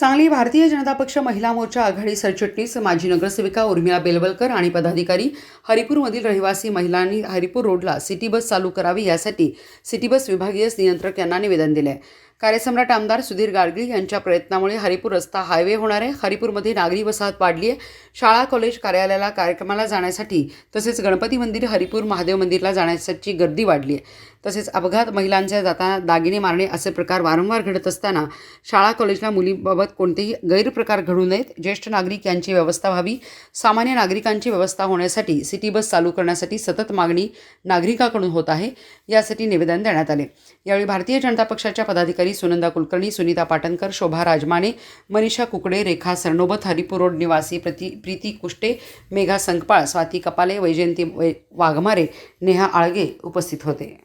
सांगली भारतीय जनता पक्ष महिला मोर्चा आघाडी सरचिटणीस माजी नगरसेविका उर्मिला बेलवलकर आणि पदाधिकारी हरिपूरमधील रहिवासी महिलांनी हरिपूर रोडला सिटी बस चालू करावी यासाठी सिटी बस विभागीय नियंत्रक यांना निवेदन दिले आहे कार्यसम्राट आमदार सुधीर गाडगीळ यांच्या प्रयत्नामुळे हरिपूर रस्ता हायवे होणार आहे. हरिपूरमध्ये नागरी वसाहत वाढली आहे. शाळा कॉलेज कार्यालयाला कार्यक्रमाला जाण्यासाठी तसेच गणपती मंदिर हरिपूर महादेव मंदिरला जाण्यासाठी गर्दी वाढली आहे. तसेच अपघात महिलांच्या जाताना दागिने मारणे असे प्रकार वारंवार घडत असताना शाळा कॉलेजला मुलीबाबत कोणतेही गैरप्रकार घडू नयेत. ज्येष्ठ नागरिक यांची व्यवस्था व्हावी. सामान्य नागरिकांची व्यवस्था होण्यासाठी सिटी बस चालू करण्यासाठी सतत मागणी नागरिकाकडून होत आहे. यासाठी निवेदन देण्यात आले. यावेळी भारतीय जनता पक्षाच्या पदाधिकारी सुनंदा कुलकर्णी सुनीता पाटणकर शोभा राजमाने मनीषा कुकडे रेखा सरनोबत हरिपूर रोड निवासी प्रति प्रीती कुष्टे मेघा संकपाळ स्वाती कपाले वैजयंती वाघमारे नेहा आळगे उपस्थित होते.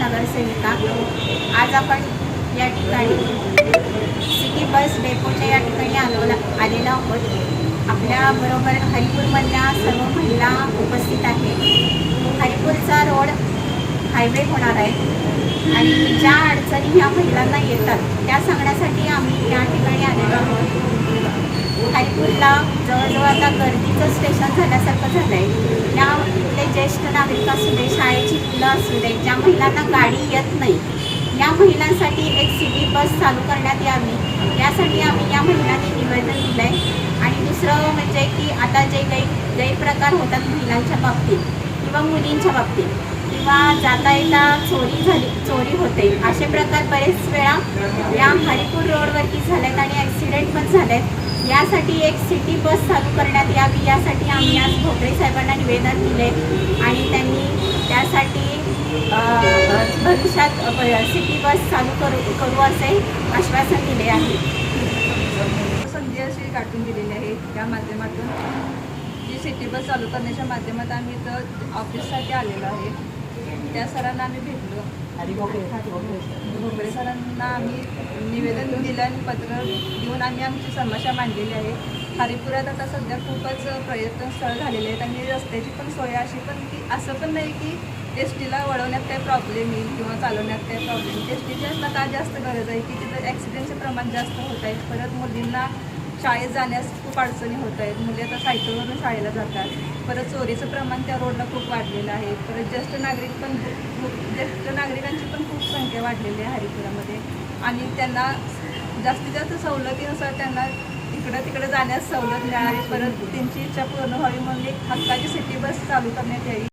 नगरसेविका. आज आपण या ठिकाणी सिटी बस डेपोच्या या ठिकाणी आलो आलेलो आहोत. आपल्याबरोबर हरिपूरमधल्या सर्व महिला उपस्थित आहेत. हरिपूरचा हायवे होणार आहे. आणि ज्या अडचणी ह्या महिलांना येतात त्या सांगण्यासाठी आम्ही या ठिकाणी आलेलो आहोत. हरिपूरला जवळजवळ आता गर्दीचं स्टेशन झाल्यासारखं झालं आहे या इथले ज्येष्ठ नागरिक असू दे शाळेची मुलं असू दे ज्या महिलांना गाडी येत नाही या महिलांसाठी एक सिटी बस चालू करण्यात यावी. यासाठी आम्ही या महिलांनी निवेदन दिलं आहे आणि दुसरं म्हणजे की आता जे काही गैरप्रकार होतात महिलांच्या बाबतीत किंवा मुलींच्या बाबतीत किंवा जाता येता चोरी झाली चोरी होते. असे प्रकार बरेच वेळा या हरिपूर रोडवरती झालेत आणि ॲक्सिडेंट पण झालेत. यासाठी एक सिटी बस चालू करण्यात यावी यासाठी आम्ही आज भोपळे साहेबांना निवेदन दिले आणि त्यांनी त्यासाठी भविष्यात सिटी बस चालू करू करू असे आश्वासन दिले आहे. संधी अशी गाठून दिलेली आहे त्या माध्यमातून. जी सिटी बस चालू करण्याच्या माध्यमात आम्ही तर ऑफिससाठी आलेलो आहे. त्या सरांना आम्ही भेटलो. भोपळे सरांना आम्ही निवेदन दिलं आणि पत्र देऊन आम्ही आमची समस्या मांडलेली आहे. हरिपुरात आता सध्या खूपच पर्यटन स्थळ झालेले आहेत आणि रस्त्याची पण सोय अशी पण की असं पण नाही की एस टीला वळवण्यात काही प्रॉब्लेम येईल किंवा चालवण्यात काही प्रॉब्लेम एस टीची असला का जास्त गरज आहे की तिथं ॲक्सिडेंटचे प्रमाण जास्त होत आहे. परत मुलींना शाळेत जाण्यास खूप अडचणी होत आहेत. मुले आता सायकलवरून शाळेला जातात. परत चोरीचं प्रमाण त्या रोडला खूप वाढलेलं आहे. परत ज्येष्ठ नागरिक पण खूप ज्येष्ठ नागरिकांची पण खूप संख्या वाढलेली आहे हरिपुरामध्ये. आणि त्यांना जास्तीत जास्त सवलतीनुसार त्यांना इकडं तिकडं जाण्यास सवलत मिळावी परत त्यांची इच्छा पूर्ण व्हावी म्हणून एक हक्काची सिटी बस चालू करण्यात यावी.